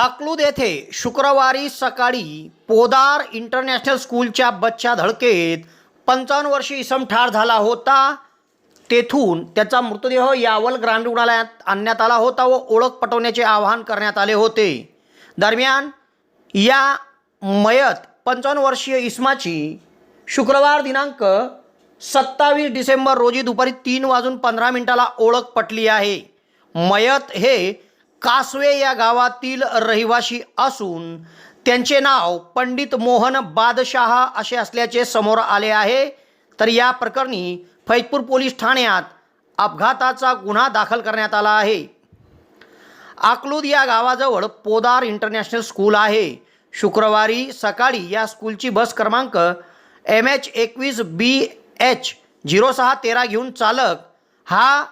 अकलूद येथे शुक्रवारी सकाळी पोदार इंटरनॅशनल स्कूलच्या बच्च्या धडकेत पंचावन्न वर्षीय इसम ठार झाला होता. तेथून त्याचा मृतदेह यावल ग्रामीण रुग्णालयात आणण्यात आला होता व ओळख पटवण्याचे आवाहन करण्यात आले होते. दरम्यान या मयत पंचावन्न वर्षीय इस्माची शुक्रवार दिनांक सत्तावीस डिसेंबर रोजी दुपारी तीन वाजून पंधरा मिनिटाला ओळख पटली आहे. मयत हे कासवे या गावातील रहिवासी असून त्यांचे नाव पंडित मोहन बादशाह असे असल्याचे समोर आले आहे. तर या प्रकरणी फैजपूर पोलीस ठाण्यात अपघाताचा गुन्हा दाखल करण्यात आला आहे. अकलूद या गावाजवळ पोदार इंटरनॅशनल स्कूल आहे. शुक्रवारी सकाळी या स्कूलची बस क्रमांक एम एच एकवीस बी एच झिरो सहा तेरा घेऊन चालक हा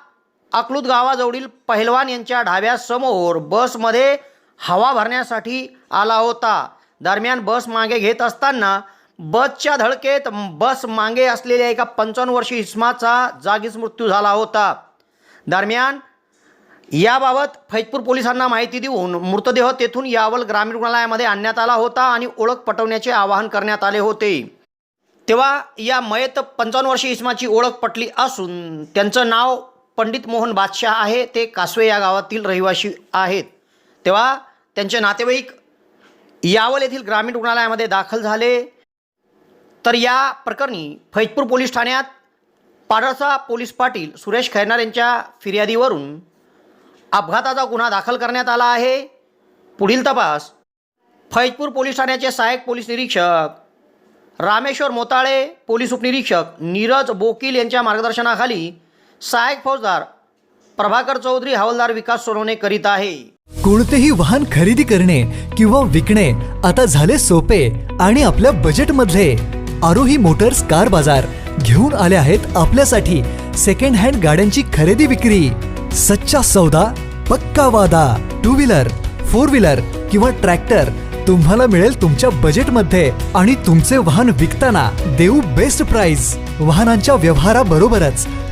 अकलूत गावाजवळील पहिलवान यांच्या ढाब्यासमोर बसमध्ये हवा भरण्यासाठी आला होता. दरम्यान बस मागे घेत असताना बसच्या धडकेत बस मागे असलेल्या एका पंचावन्न वर्षी इस्माचा जागीच मृत्यू झाला होता. दरम्यान याबाबत फैजपूर पोलिसांना माहिती देऊन मृतदेह तेथून यावल ग्रामीण रुग्णालयामध्ये आणण्यात आला होता आणि ओळख पटवण्याचे आवाहन करण्यात आले होते. तेव्हा या मयत पंचावन्न वर्षी इस्माची ओळख पटली असून त्यांचं नाव पंडित मोहन बादशाह आहे ते कासवे या गावातील रहिवासी आहेत. तेव्हा त्यांचे नातेवाईक यावल येथील ग्रामीण रुग्णालयामध्ये दाखल झाले. तर या प्रकरणी फैजपूर पोलीस ठाण्यात पाडळसा पोलीस पाटील सुरेश खैरनार यांच्या फिर्यादीवरून अपघाताचा गुन्हा दाखल करण्यात आला आहे. पुढील तपास फैजपूर पोलीस ठाण्याचे सहाय्यक पोलीस निरीक्षक रामेश्वर मोताळे पोलीस उपनिरीक्षक नीरज बोकील यांच्या मार्गदर्शनाखाली सहायक फौजदार प्रभाकर चौधरी हवालदार विकास सोनवणे करीत आहे. कोणतेही वाहन खरेदी करणे किंवा विकणे आता झाले सोपे आणि आपल्या बजेटमधले आरोही मोटर्स कार बाजार घेऊन आले आहेत आपल्यासाठी सेकंड हँड गाड्यांची खरेदी विक्री. सच्चा सौदा पक्का वादा टू व्हीलर फोर व्हीलर किंवा ट्रॅक्टर तुम्हाला मिळेल तुमच्या बजेटमध्ये आणि तुमचे वाहन विकताना देऊ बेस्ट प्राइस वाहनांच्या व्यवहाराबरोबरच